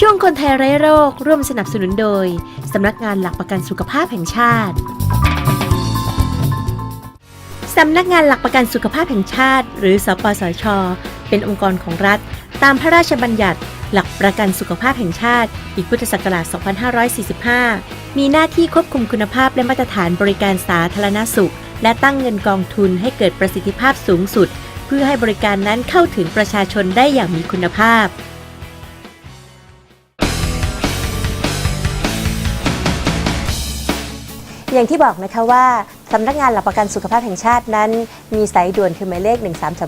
ช่วงคนไทยไร้โรคร่วมสนับสนุนโดย สำนักงานหลักประกันสุขภาพแห่งชาติ สำนักงานหลักประกันสุขภาพแห่งชาติ หรือ สปสช เป็นองค์กรของรัฐ ตามพระราชบัญญัติ หลักประกันสุขภาพแห่งชาติปีพุทธศักราช 2545 มีหน้าที่ควบคุมคุณภาพและมาตรฐานบริการสาธารณสุข และตั้งเงินกองทุนให้เกิดประสิทธิภาพสูงสุด เพื่อให้บริการนั้นเข้าถึงประชาชนได้อย่างมีคุณภาพ อย่างที่บอกนะคะว่าสำนักงานหลักประกันสุขภาพแห่งชาตินั้น มีสายด่วนคือหมายเลข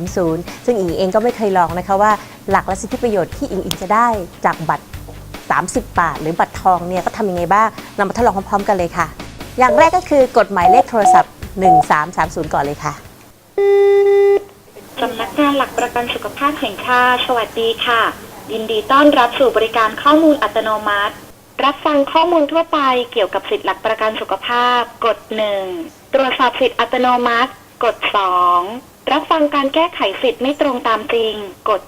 1330 ซึ่งอิงเองก็ไม่เคยลองนะคะว่าหลักและสิทธิประโยชน์ที่อิงอิงจะได้จากบัตร 30 บาท หรือบัตรทองเนี่ยก็ทำยังไงบ้างเรามาทดลองพร้อมๆกันเลยค่ะ อย่างแรกก็คือกดหมายเลขโทรศัพท์ 1330 ก่อนเลยค่ะสำนักงานหลักประกันสุขภาพแห่งชาติ สวัสดีค่ะ ยินดีต้อนรับสู่บริการข้อมูลอัตโนมัติ รับฟังข้อมูลทั่วไปเกี่ยวกับสิทธิหลักประกันสุขภาพ กด1ตรวจสอบสิทธิอัตโนมัติ กด2รับฟังการแก้ไขสิทธิ์ไม่ตรงตามจริง กด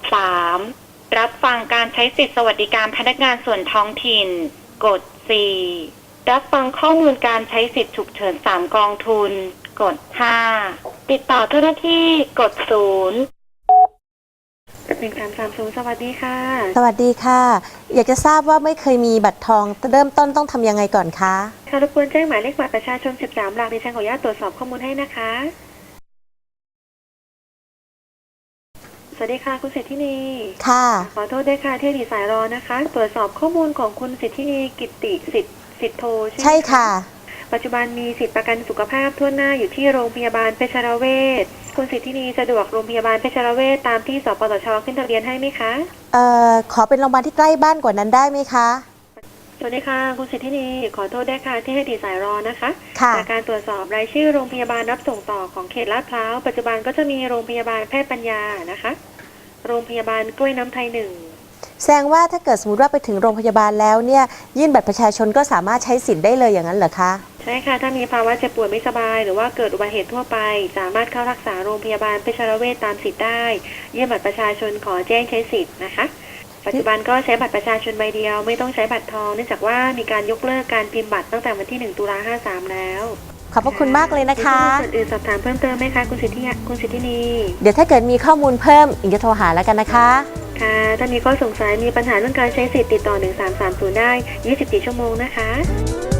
3รับฟังการใช้สิทธิสวัสดิการพนักงานส่วนท้องถิ่น กด4รับฟังข้อมูลการใช้สิทธิฉุกเฉิน3กองทุน กด5ติดต่อเจ้าหน้าที่ กด0 หนึ่งสามสามศูนย์สวัสดีค่ะ สวัสดีค่ะ อยากจะทราบว่าไม่เคยมีบัตรทองเริ่มต้นต้องทำยังไงก่อนคะ ค่ะรบกวนแจ้งหมายเลขบัตรประชาชน 13 หลักดิฉันขออนุญาตตรวจสอบข้อมูลให้นะคะ สวัสดีค่ะคุณสิทธินี ค่ะ ขอโทษด้วยค่ะที่ดีสายรอนะคะ ตรวจสอบข้อมูลของคุณสิทธินีกิตติสิทธิสิทธิโทใช่ไหมใช่ค่ะ ปัจจุบันมีสิทธิประกันสุขภาพทั่วหน้าอยู่ที่โรงพยาบาลเพชรเวชคุณสิทธินีสะดวกโรงพยาบาลเพชรเวชตามที่สปสชขึ้นทะเบียนให้ไหมคะ เอ่อ ขอเป็นโรงพยาบาลที่ใกล้บ้านกว่านั้นได้ไหมคะ สวัสดีค่ะ คุณสิทธินีขอโทษด้วยค่ะที่ให้ดีสายรอนะคะ ค่ะ จากการตรวจสอบรายชื่อโรงพยาบาลรับส่งต่อของเขตลาดพร้าวปัจจุบันก็จะมีโรงพยาบาลแพทย์ปัญญานะคะ โรงพยาบาลกล้วยน้ำไทยหนึ่งแสดงว่าถ้าเกิดสมมติว่าไปถึงโรงพยาบาลแล้วเนี่ย ยื่นบัตรประชาชนก็สามารถใช้สิทธิ์ได้เลยอย่างนั้นเหรอคะ ใช่ค่ะ ถ้ามีภาวะเจ็บป่วยไม่สบาย หรือว่าเกิดอุบัติเหตุทั่วไป สามารถเข้ารักษาโรงพยาบาลเพชรเวชตามสิทธิ์ได้ยื่นบัตรประชาชนขอแจ้งใช้สิทธิ์นะคะ ปัจจุบันก็ใช้บัตรประชาชนใบเดียว ไม่ต้องใช้บัตรทองเนื่องจากว่ามีการยกเลิกการพิมพ์บัตรตั้งแต่วันที่ 1 ตุลา53 แล้วขอบพระคุณมากเลยนะคะมีข้อมูลส่วนอื่นสอบถามเพิ่มเติมไหมคะคุณสิทธิยะคุณสิทธินีเดี๋ยวถ้าเกิดมีข้อมูลเพิ่มอิงจะโทรหาแล้วกันนะคะ ค่ะ ถ้ามีข้อสงสัยมีปัญหาเรื่องการใช้สิทธิ์ติดต่อ 1330 ได้ 24 ชั่วโมงนะคะต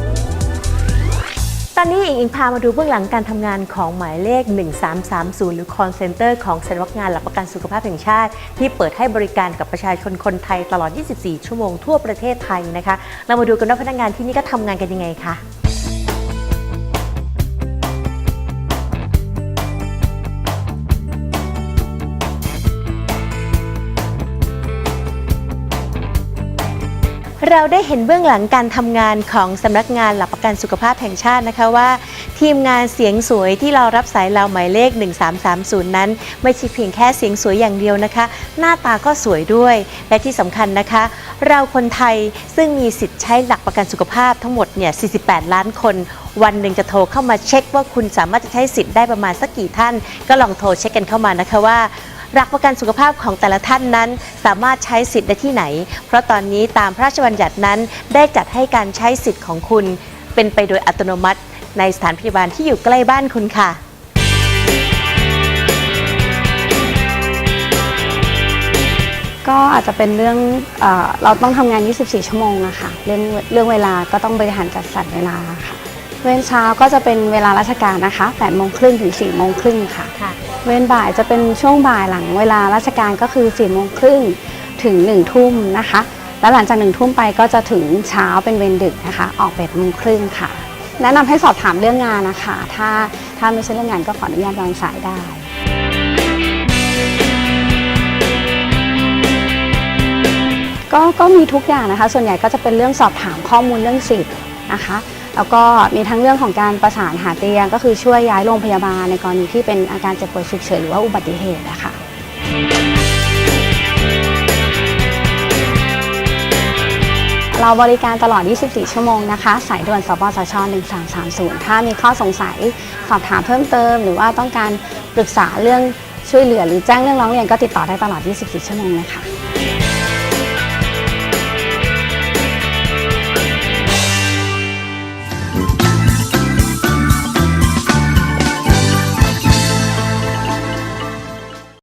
อนนี้อิงอิงพามาดูเบื้องหลังการทำงานของหมายเลข 1330 หรือ call center ของสำนักงานหลักประกันสุขภาพแห่งชาติ ที่เปิดให้บริการกับประชาชนคนไทยตลอด 24 ชั่วโมงทั่วประเทศไทยนะคะ เรามาดูกันว่าพนักงานที่นี่ก็ทำงานกันยังไงค่ะ เราได้เห็นเบื้องหลังการทำงานของสำนักงานหลักประกันสุขภาพแห่งชาตินะคะว่า ทีมงานเสียงสวยที่เรารับสายเราหมายเลข 1330 นั้น ไม่ใช่เพียงแค่เสียงสวยอย่างเดียวนะคะ หน้าตาก็สวยด้วย และที่สำคัญนะคะ เราคนไทยซึ่งมีสิทธิ์ใช้หลักประกันสุขภาพทั้งหมดเนี่ย 48 ล้านคน วันหนึ่งจะโทรเข้ามาเช็คว่าคุณสามารถจะใช้สิทธิ์ได้ประมาณสักกี่ท่าน ก็ลองโทรเช็คกันเข้ามานะคะว่า หลักประกันสุขภาพของแต่ละท่านนั้น สามารถใช้สิทธิ์ได้ที่ไหน เพราะตอนนี้ตามพระราชบัญญัตินั้น ได้จัดให้การใช้สิทธิ์ของคุณ เป็นไปโดยอัตโนมัติ ในสถานพยาบาลที่อยู่ใกล้บ้านคุณค่ะ ก็อาจจะเป็นเรื่องเออเราต้องทำงาน 24 ชั่วโมงอะค่ะเรื่องเรื่องเวลาก็ต้องบริหารจัดสรรเวลาค่ะ เวรเช้าก็จะเป็นเวลาราชการนะคะ8โมงครึ่งถึง4โมงครึ่งค่ะ ค่ะ เวรบ่ายจะเป็นช่วงบ่ายหลังเวลาราชการก็คือ4โมงครึ่งถึง1ทุ่มนะคะ แล้วหลังจาก1ทุ่มไปก็จะถึงเช้าเป็นเวรดึกนะคะ ออก8โมงครึ่งค่ะ แนะนำให้สอบถามเรื่องงานนะคะ ถ้าถ้าไม่ใช่เรื่องงานก็ขออนุญาตวางสายได้ก็ก็มีทุกอย่างนะคะ ส่วนใหญ่ก็จะเป็นเรื่องสอบถามข้อมูลเรื่องสิทธิ์นะคะ แล้วก็มีทั้งเรื่องของการประสานหาเตียง ก็คือช่วยย้ายโรงพยาบาลในกรณีที่เป็นอาการเจ็บป่วยฉุกเฉินหรือว่าอุบัติเหตุนะคะเราบริการตลอด 24 ชั่วโมงนะคะ สายด่วนสปสช 1330 ถ้ามีข้อสงสัยสอบถามเพิ่มเติม หรือว่าต้องการปรึกษาเรื่องช่วยเหลือหรือแจ้งเรื่องร้องเรียนก็ติดต่อได้ตลอด 24 ชั่วโมงเลยค่ะ